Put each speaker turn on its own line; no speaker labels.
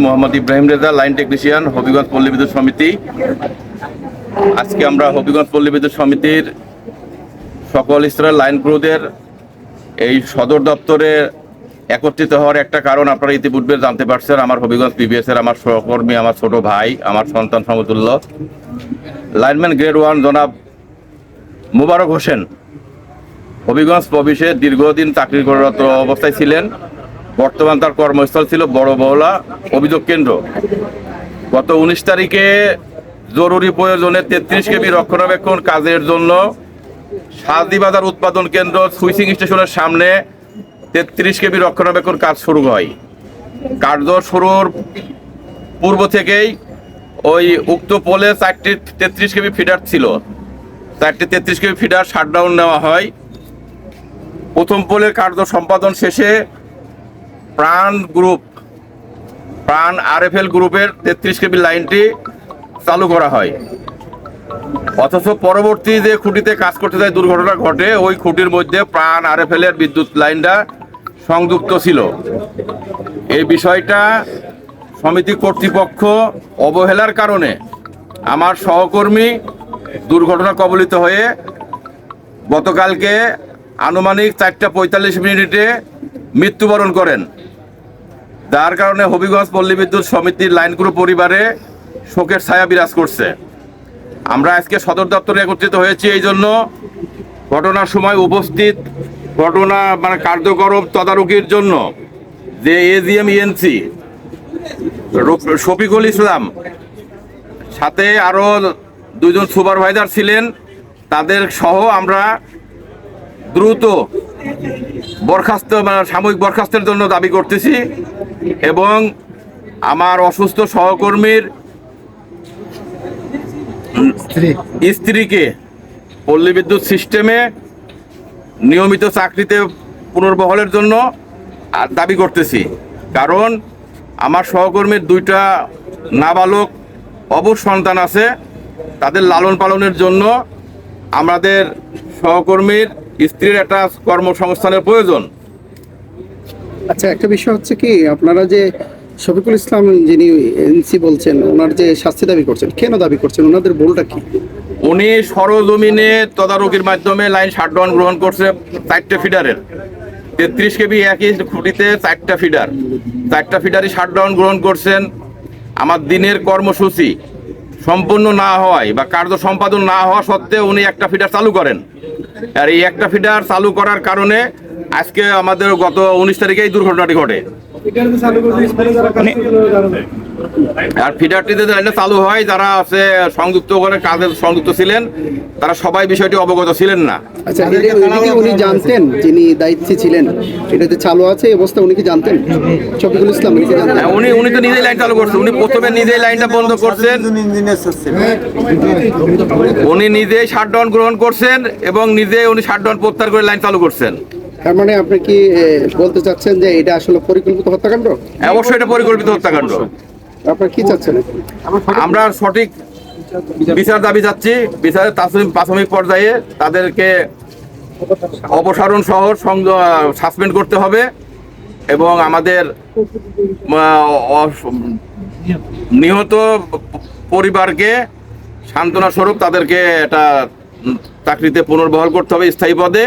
Mohammad Ibrahim Reza, line technician, Habiganj Palli Bidyut Samiti. আজকে আমরা হবিগঞ্জ পল্লী বিদ্যুৎ সমিতির সকল স্তরের লাইন ক্রুদের এই সদর দপ্তরে একত্রিত হওয়ার একটা কারণ আপনারা ইতিপূর্বে জানতে পারছেন। আমার হবিগঞ্জ পিবিএস এর আমার সহকর্মী, আমার ছোট ভাই, আমার সন্তান সমতুল্য। লাইনম্যান গ্রেড ওয়ান, জনাব মুবারক হোসেন। হবিগঞ্জ প্রবিশে দীর্ঘদিন চাকরি চাকরিরত অবস্থায় ছিলেন। বর্তমান তার কর্মস্থল ছিল বড় বহলা অভিযোগ কেন্দ্র। গত উনিশ তারিখে জরুরি প্রয়োজনে তেত্রিশ কেবি রক্ষণাবেক্ষণ কাজের জন্য সাজদি বাজার উৎপাদন কেন্দ্র সুইসিং স্টেশনের সামনে তেত্রিশ কেবি রক্ষণাবেক্ষণ কাজ শুরু হয়। কার্য শুরুর পূর্ব থেকেই ওই উক্ত পোলে চারটি তেত্রিশ কেবি ফিডার ছিল। চারটি তেত্রিশ কেবি ফিডার শাটডাউন নেওয়া হয়। প্রথম পোলের কার্য সম্পাদন শেষে প্রাণ গ্রুপ, প্রাণ আরএফএল গ্রুপের তেত্রিশ কেবি লাইনটি চালু করা হয়। অথচ পরবর্তী যে খুঁটিতে কাজ করতে যায় দুর্ঘটনা ঘটে, ওই খুঁটির মধ্যে প্রাণ আর আরএফএল এর বিদ্যুৎ লাইনটা সংযুক্ত ছিল। এই বিষয়টা সমিতি কর্তৃপক্ষ অবহেলার কারণে আমার সহকর্মী দুর্ঘটনা কবলিত হয়ে গতকালকে আনুমানিক চারটা পঁয়তাল্লিশ মিনিটে মৃত্যুবরণ করেন। যার কারণে হবিগঞ্জ পল্লী বিদ্যুৎ সমিতির লাইন গ্রুপ পরিবারে শোকের ছায়া বিরাজ করছে। আমরা আজকে সদর দপ্তরে একত্রিত হয়েছি, এই জন্য ঘটনার সময় উপস্থিত ঘটনা মানে কার্যকরম তদারকির জন্য যে এজিএম ইএনসি শফিকুল ইসলাম, সাথে আরও দুজন সুপারভাইজার ছিলেন, তাদের সহ আমরা দ্রুত বরখাস্ত মানে সাময়িক বরখাস্তের জন্য দাবি করতেছি। এবং আমার অসুস্থ সহকর্মীর স্ত্রীকে পল্লী বিদ্যুৎ সিস্টেমে নিয়মিত চাকরিতে পুনর্বহলের জন্য দাবি করতেছি। কারণ আমার সহকর্মীর দুইটা নাবালক অবুজ সন্তান আছে তাদের লালন পালনের জন্য আমাদের সহকর্মীর স্ত্রীর একটা কর্মসংস্থানের প্রয়োজন।
আচ্ছা একটা বিষয় হচ্ছে কি, আপনারা যে শফিকুল ইসলাম যিনি এনসি বলছেন, ওনার যে শাস্তি দাবি করছেন, কেন দাবি করছেন? ওনাদের ভুলটা কি?
উনি সরজমিনে তদারকির মাধ্যমে লাইন শাটডাউন গ্রহণ করছে চারটে ফিডারের। তেত্রিশ কেবি একই খুঁটিতে চারটা ফিডার। চারটা ফিডারই শাটডাউন গ্রহণ করছেন। আমার দিনের কর্মসূচি সম্পূর্ণ না হওয়ায় বা কার্য সম্পাদন না হওয়া সত্ত্বেও উনি একটা ফিডার চালু করেন। আর এই একটা ফিডার চালু করার কারণে আজকে আমাদের গত উনিশ তারিখে এই দুর্ঘটনাটি ঘটে। আর ফিডারটিতে লাইনটা চালু হয় যারা আছে সংযুক্ত করে কাজে সংযুক্ত ছিলেন তারা সবাই বিষয়টি অবগত ছিলেন না।
আচ্ছা উনি জানতেন যিনি দায়িত্বে ছিলেন? এটাতে চালু আছে অবস্থা উনি কি জানতেন? শফিকুল ইসলাম উনি জানতেন?
হ্যাঁ, উনি উনি তো নিজেই লাইন চালু করছেন। উনি প্রথমে নিজেই লাইনটা বন্ধ করছেন। উনি নিজেই শাটডাউন গ্রহণ করছেন এবং নিজে উনি শাটডাউন প্রত্যাহার করে লাইন চালু করছেন।
তার মানে আপনি কি বলতে চাচ্ছেন যে এটা আসলে পরিকল্পিত হত্যাকাণ্ড?
অবশ্যই এটা পরিকল্পিত হত্যাকাণ্ড।
আপনার কি চাচ্ছেন?
আমরা সঠিক বিচার দাবি যাচ্ছি। বিচারের প্রাথমিক প্রাথমিক পর্যায়ে তাদেরকে অপসারণ সহ সাসপেন্ড করতে হবে এবং আমাদের নিহত পরিবারকে সান্ত্বনা স্বরূপ তাদেরকে এটা চাকরিতে পুনর্বহাল করতে হবে স্থায়ী পদে।